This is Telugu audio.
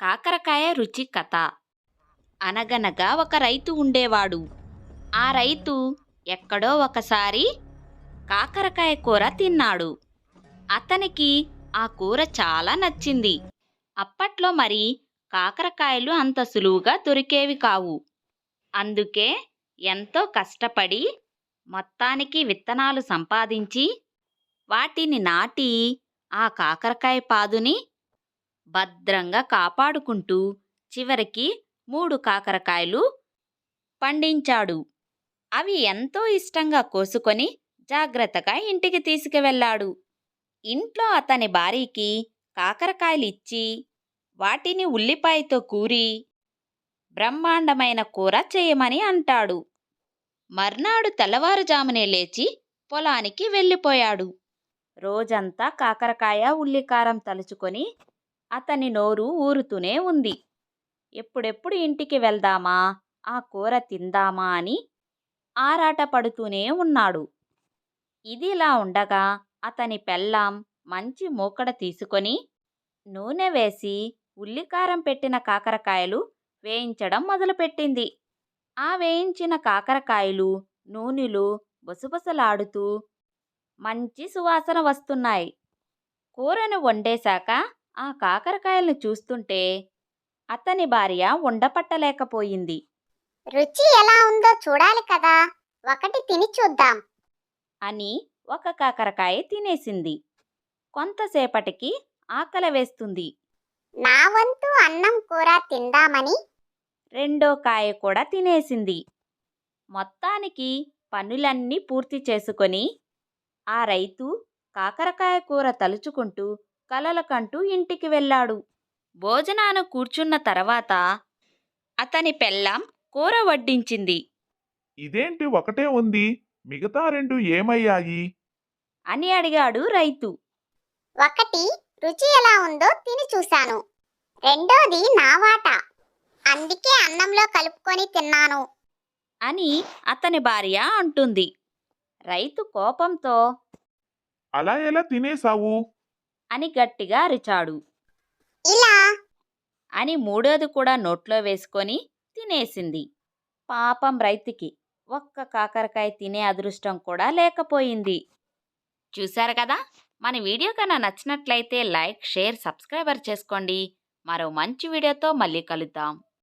కాకరకాయ రుచి కథ. అనగనగా ఒక రైతు ఉండేవాడు. ఆ రైతు ఎక్కడో ఒకసారి కాకరకాయ కూర తిన్నాడు. అతనికి ఆ కూర చాలా నచ్చింది. అప్పట్లో మరి కాకరకాయలు అంత సులువుగా దొరికేవి కావు. అందుకే ఎంతో కష్టపడి మొత్తానికి విత్తనాలు సంపాదించి వాటిని నాటి ఆ కాకరకాయ పాదుని భద్రంగా కాపాడుకుంటూ చివరికి మూడు కాకరకాయలు పండించాడు. అవి ఎంతో ఇష్టంగా కోసుకొని జాగ్రత్తగా ఇంటికి తీసుకువెళ్ళాడు. ఇంట్లో అతని భార్యకి కాకరకాయలు ఇచ్చి వాటిని ఉల్లిపాయతో కూరి బ్రహ్మాండమైన కూర చేయమని అంటాడు. మర్నాడు తెల్లవారుజామునే లేచి పొలానికి వెళ్ళిపోయాడు. రోజంతా కాకరకాయ ఉల్లికారం తలుచుకొని అతని నోరు ఊరుతూనే ఉంది. ఎప్పుడెప్పుడు ఇంటికి వెళ్దామా? ఆ కూర తిందామా అని ఆరాట పడుతూనే ఉన్నాడు. ఇదిలా ఉండగా అతని పెళ్ళాం మంచి మూకడ తీసుకొని నూనె వేసి ఉల్లికారం పెట్టిన కాకరకాయలు వేయించడం మొదలుపెట్టింది. ఆ వేయించిన కాకరకాయలు నూనెలు బుసబుసలాడుతూ మంచి సువాసన వస్తున్నాయి. కూరను వండేశాక ఆ కాకరకాయలను చూస్తుంటే అతని భార్య ఉండపట్టలేకపోయింది. రుచి ఎలా ఉందో చూడాలి కదా ఒకటి తిని చూద్దాం. అని ఒక కాకరకాయ తినేసింది. కొంతసేపటికి ఆకలి వేస్తుంది. నా వంతు అన్నం కూర తిందామని? రెండో కాయ కూడా తినేసింది. మొత్తానికి పనులన్నీ పూర్తి చేసుకొని ఆ రైతు కాకరకాయ కూర తలుచుకుంటూ కలలకంటూ ఇంటికి వెళ్ళాడు. భోజనాను కూర్చున్న తర్వాత అతని పెళ్ళాం కూర వడ్డించింది. ఇదేంటి ఒకటే ఉంది? మిగతా రెండు ఏమయ్యాయి? అని అడిగాడు రైతు. ఒకటి రుచి ఎలా ఉందో తిని చూశాను. రెండోది నా వాట. అందుకే అన్నంలో కలుపుకొని తిన్నాను. అని అతని భార్య అంటుంది. రైతు కోపంతో అలా ఎలా తినేసావు అని గట్టిగా అరిచాడు. ఇలా? అని మూడోది కూడా నోట్లో వేసుకొని తినేసింది. పాపం రైతుకి ఒక్క కాకరకాయ తినే అదృష్టం కూడా లేకపోయింది. చూశారు కదా? మన వీడియో కన్నా నచ్చినట్లయితే లైక్ షేర్ సబ్స్క్రైబర్ చేసుకోండి. మరో మంచి వీడియోతో మళ్ళీ కలుద్దాం.